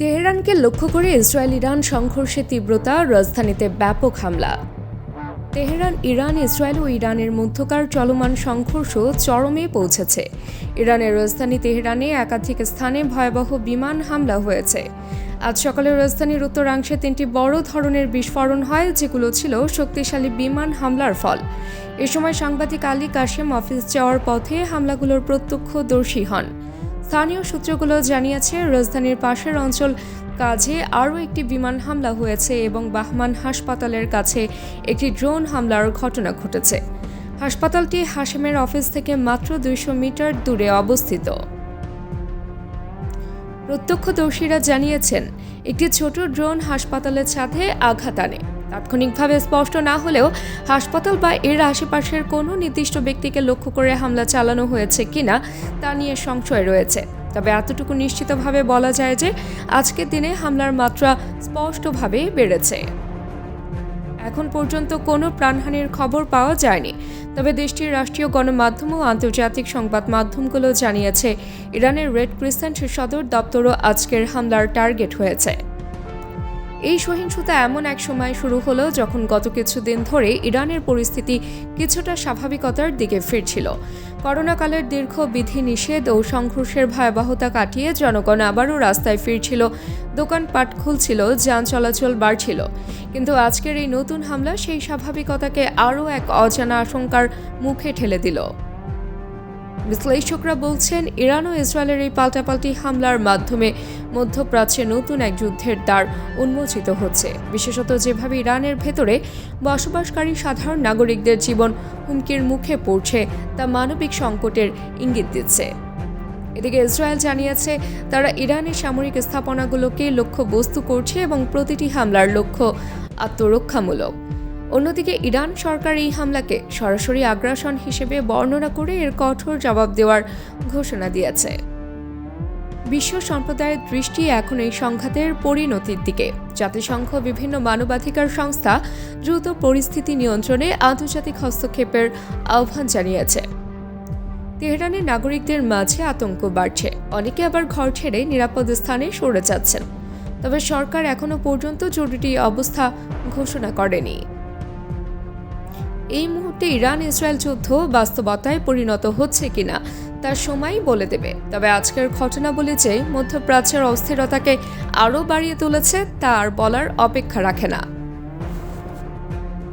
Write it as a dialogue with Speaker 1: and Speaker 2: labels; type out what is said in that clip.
Speaker 1: তেহরানকে লক্ষ্য করে Israel, Iran সংঘর্ষের তীব্রতা, রাজধানীতে ব্যাপক হামলা। তেহরান, ইরান, ইসরায়েল ও ইরানের মধ্যকার চলমান সংঘর্ষ চরমে পৌঁছেছে। ইরানের রাজধানী তেহরানে একাধিক স্থানে ভয়াবহ বিমান হামলা হয়েছে। আজ সকালে রাজধানীর উত্তরাংশে তিনটি বড় ধরনের বিস্ফোরণ হয়, যেগুলো ছিল শক্তিশালী বিমান হামলার ফল। এ সময় সাংবাদিক আলী কাশেম অফিস যাওয়ার পথে হামলাগুলোর প্রত্যক্ষদর্শী হন। স্থানীয় সূত্রগুলো জানিয়েছে, রাজধানীর পাশের অঞ্চল কাজে আরও একটি বিমান হামলা হয়েছে এবং বাহমান হাসপাতালের কাছে একটি ড্রোন হামলার ঘটনা ঘটেছে। হাসপাতালটি হাসেমের অফিস থেকে মাত্র দুইশো মিটার দূরে অবস্থিত। প্রত্যক্ষদর্শীরা জানিয়েছেন, একটি ছোট ড্রোন হাসপাতালের ছাদে আঘাত আনে। তাৎক্ষণিকভাবে স্পষ্ট না হলেও হাসপাতাল বা এর আশেপাশের কোনো নির্দিষ্ট ব্যক্তিকে লক্ষ্য করে হামলা চালানো হয়েছে কিনা তা নিয়ে সংশয় রয়েছে। তবে এতটুকু নিশ্চিতভাবে বলা যায় যে আজকের দিনে হামলার মাত্রা স্পষ্টভাবে বেড়েছে। এখন পর্যন্ত কোনো প্রাণহানির খবর পাওয়া যায়নি। তবে দেশটির রাষ্ট্রীয় গণমাধ্যম ও আন্তর্জাতিক সংবাদ মাধ্যমগুলো জানিয়েছে, ইরানের রেড ক্রিসেন্ট সদর দপ্তরও আজকের হামলার টার্গেট হয়েছে। এই সহিংসতা এমন এক সময় শুরু হলো যখন গত কিছুদিন ধরে ইরানের পরিস্থিতি কিছুটা স্বাভাবিকতার দিকে ফিরছিল। করোনাকালের দীর্ঘ বিধি নিষেধ ও সংঘর্ষের ভয়াবহতা কাটিয়ে জনগণ আবারও রাস্তায় ফিরছিল, দোকানপাট খুলছিল, যান চলাচল বাড়ছিল। কিন্তু আজকের এই নতুন হামলা সেই স্বাভাবিকতাকে আরও এক অজানা আশঙ্কার মুখে ঠেলে দিল। বিশ্লেষকরা বলছেন, ইরান ও ইসরায়েলের এই পাল্টাপাল্টি হামলার মাধ্যমে মধ্যপ্রাচ্যে নতুন এক যুদ্ধের দ্বার উন্মোচিত হচ্ছে। বিশেষত যেভাবে ইরানের ভেতরে বসবাসকারী সাধারণ নাগরিকদের জীবন হুমকির মুখে পড়ছে, তা মানবিক সংকটের ইঙ্গিত দিচ্ছে। এদিকে ইসরায়েল জানিয়েছে, তারা ইরানের সামরিক স্থাপনাগুলোকে লক্ষ্যবস্তু করছে এবং প্রতিটি হামলার লক্ষ্য আত্মরক্ষামূলক। অন্যদিকে ইরান সরকার এই হামলাকে সরাসরি আগ্রাসন হিসেবে বর্ণনা করে এর কঠোর জবাব দেওয়ার ঘোষণা দিয়েছে। বিশ্ব সম্প্রদায়ের দৃষ্টি এখন এই সংঘাতের পরিণতির দিকে। জাতিসংঘ বিভিন্ন মানবাধিকার সংস্থা দ্রুত পরিস্থিতি নিয়ন্ত্রণে আন্তর্জাতিক হস্তক্ষেপের আহ্বান জানিয়েছে। তেহরানের নাগরিকদের মাঝে আতঙ্ক বাড়ছে। অনেকে আবার ঘর ছেড়ে নিরাপদ স্থানে সরে যাচ্ছেন। তবে সরকার এখনও পর্যন্ত জরুরি অবস্থা ঘোষণা করেনি। এই মুহূর্তে ইরান ইসরায়েল যুদ্ধ বাস্তবতায় পরিণত হচ্ছে কিনা তার সময়ই বলে দেবে। তবে আজকের ঘটনা বলে যে মধ্যপ্রাচ্যের অস্থিরতাকে আরও বাড়িয়ে তুলেছে, তা আর বলার অপেক্ষা রাখে না।